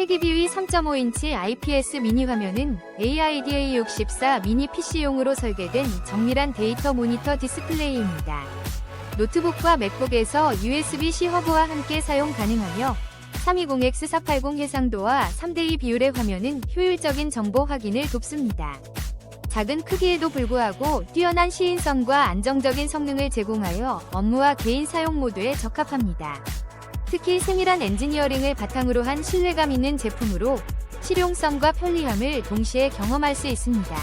해기비위 3.5인치 IPS 미니 화면은 AIDA64 미니 PC용으로 설계된 정밀한 데이터 모니터 디스플레이입니다. 노트북과 맥북에서 USB-C 허브와 함께 사용 가능하며 320x480 해상도와 3대2 비율의 화면은 효율적인 정보 확인을 돕습니다. 작은 크기에도 불구하고 뛰어난 시인성과 안정적인 성능을 제공하여 업무와 개인 사용 모두에 적합합니다. 특히 세밀한 엔지니어링을 바탕으로 한 신뢰감 있는 제품으로 실용성과 편리함을 동시에 경험할 수 있습니다.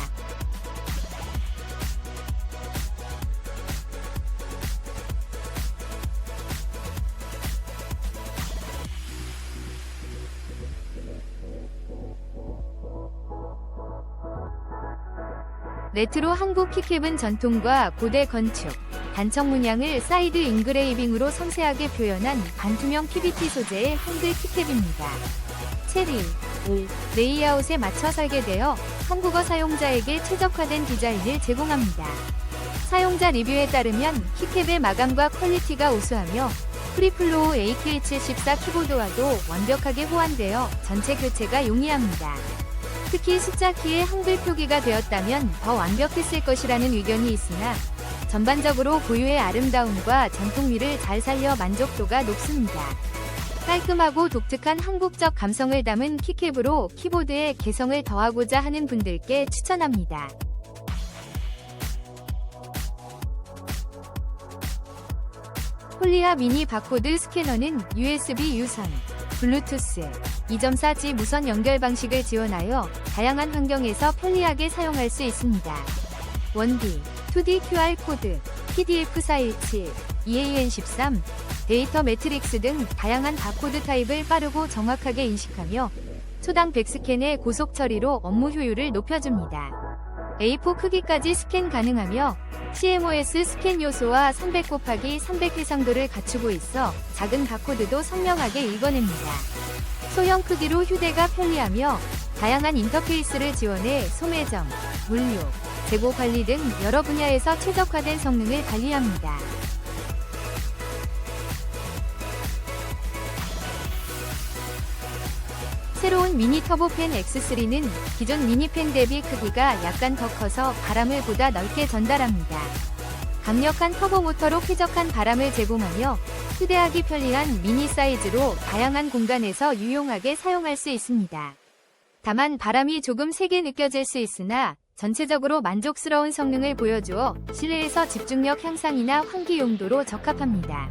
레트로 한국 키캡은 전통과 고대 건축, 단청 문양을 사이드 인그레이빙으로 섬세하게 표현한 반투명 PBT 소재의 한글 키캡입니다. 체리, 오, 레이아웃에 맞춰 설계되어 한국어 사용자에게 최적화된 디자인을 제공합니다. 사용자 리뷰에 따르면 키캡의 마감과 퀄리티가 우수하며 프리플로우 AKH14 키보드와도 완벽하게 호환되어 전체 교체가 용이합니다. 특히 숫자 키에 한글 표기가 되었다면 더 완벽했을 것이라는 의견이 있으나 전반적으로 고유의 아름다움과 전통미를 잘 살려 만족도가 높습니다. 깔끔하고 독특한 한국적 감성을 담은 키캡으로 키보드에 개성을 더하고자 하는 분들께 추천합니다. 폴리아 미니 바코드 스캐너는 USB 유선, 블루투스 2.4G 무선 연결 방식을 지원하여 다양한 환경에서 편리하게 사용할 수 있습니다. 1D, 2D QR 코드, PDF 417, EAN13, 데이터 매트릭스 등 다양한 바코드 타입을 빠르고 정확하게 인식하며 초당 100스캔의 고속 처리로 업무 효율을 높여줍니다. A4 크기까지 스캔 가능하며 CMOS 스캔 요소와 300 곱하기 300 해상도를 갖추고 있어 작은 바코드도 선명하게 읽어냅니다. 소형 크기로 휴대가 편리하며 다양한 인터페이스를 지원해 소매점, 물류, 재고 관리 등 여러 분야에서 최적화된 성능을 발휘합니다. 새로운 미니 터보팬 X3는 기존 미니팬 대비 크기가 약간 더 커서 바람을 보다 넓게 전달합니다. 강력한 터보 모터로 쾌적한 바람을 제공하며 휴대하기 편리한 미니 사이즈로 다양한 공간에서 유용하게 사용할 수 있습니다. 다만 바람이 조금 세게 느껴질 수 있으나 전체적으로 만족스러운 성능을 보여주어 실내에서 집중력 향상이나 환기 용도로 적합합니다.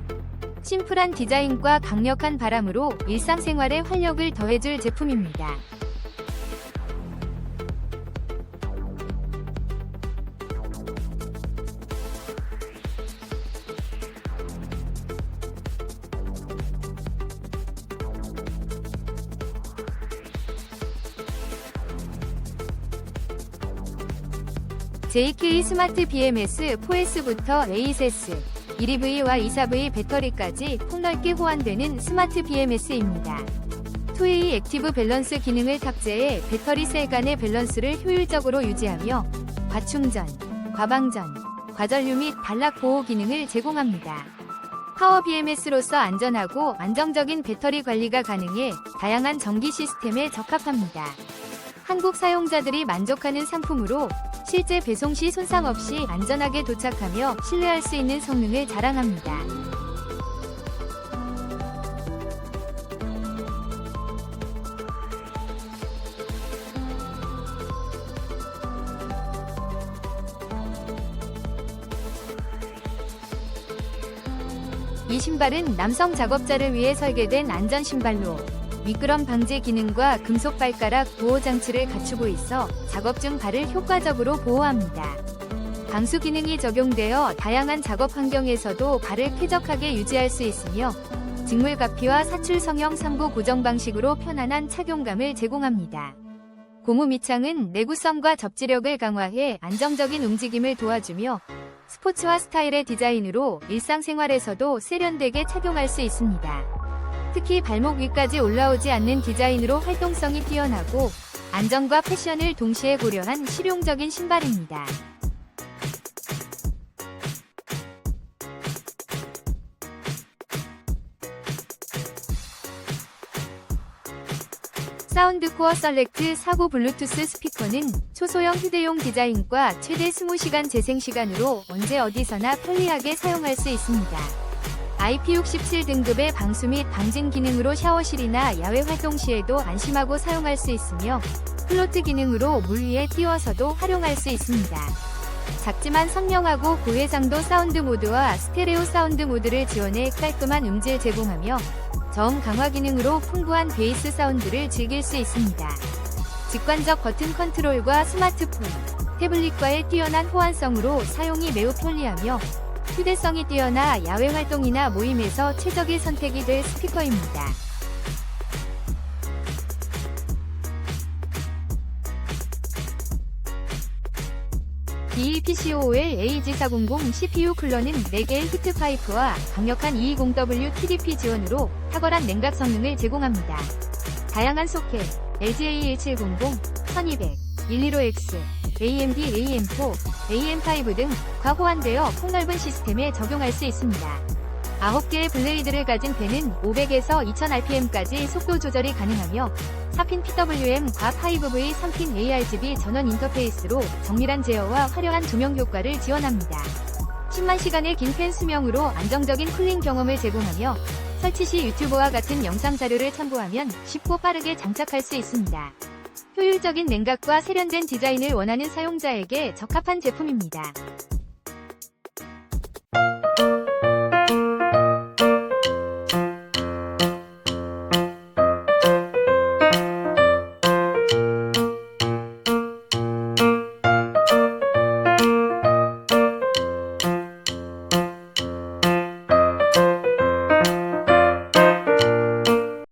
심플한 디자인과 강력한 바람으로 일상생활에 활력을 더해줄 제품입니다. JK 스마트 BMS 4S부터 ASS 1EV와 24V 배터리까지 폭넓게 호환되는 스마트 BMS입니다. 2A 액티브 밸런스 기능을 탑재해 배터리 셀 간의 밸런스를 효율적으로 유지하며 과충전, 과방전, 과전류 및 단락 보호 기능을 제공합니다. 파워 BMS로서 안전하고 안정적인 배터리 관리가 가능해 다양한 전기 시스템에 적합합니다. 한국 사용자들이 만족하는 상품으로 실제 배송 시 손상 없이 안전하게 도착하며 신뢰할 수 있는 성능을 자랑합니다. 이 신발은 남성 작업자를 위해 설계된 안전 신발로 미끄럼 방지 기능과 금속 발가락 보호 장치를 갖추고 있어 작업 중 발을 효과적으로 보호합니다. 방수 기능이 적용되어 다양한 작업 환경에서도 발을 쾌적하게 유지할 수 있으며 직물 가피와 사출 성형 3구 고정 방식으로 편안한 착용감을 제공합니다. 고무 밑창은 내구성과 접지력을 강화해 안정적인 움직임을 도와주며 스포츠와 스타일의 디자인으로 일상생활에서도 세련되게 착용할 수 있습니다. 특히 발목 위까지 올라오지 않는 디자인으로 활동성이 뛰어나고 안전과 패션을 동시에 고려한 실용적인 신발입니다. 사운드코어 셀렉트 49 블루투스 스피커는 초소형 휴대용 디자인과 최대 20시간 재생 시간으로 언제 어디서나 편리하게 사용할 수 있습니다. IP67 등급의 방수 및 방진 기능으로 샤워실이나 야외 활동 시에도 안심하고 사용할 수 있으며 플로트 기능으로 물 위에 띄워서도 활용할 수 있습니다. 작지만 선명하고 고해상도 사운드 모드와 스테레오 사운드 모드를 지원해 깔끔한 음질 제공하며 저음 강화 기능으로 풍부한 베이스 사운드를 즐길 수 있습니다. 직관적 버튼 컨트롤과 스마트폰, 태블릿과의 뛰어난 호환성으로 사용이 매우 편리하며 휴대성이 뛰어나 야외 활동이나 모임에서 최적의 선택이 될 스피커입니다. DLPCOL AG400 CPU 쿨러는 4개의 히트 파이프와 강력한 220W TDP 지원으로 탁월한 냉각 성능을 제공합니다. 다양한 소켓, LGA 1700, 1200, 115X, AMD AM4, AM5 등 과호환되어 폭넓은 시스템에 적용할 수 있습니다. 9개의 블레이드를 가진 펜은 500에서 2000rpm까지 속도 조절이 가능하며 4핀 PWM과 5V 3핀 ARGB 전원 인터페이스로 정밀한 제어와 화려한 조명 효과를 지원합니다. 10만 시간의 긴펜 수명으로 안정적인 쿨링 경험을 제공하며 설치 시 유튜브와 같은 영상 자료를 첨부하면 쉽고 빠르게 장착할 수 있습니다. 효율적인 냉각과 세련된 디자인을 원하는 사용자에게 적합한 제품입니다.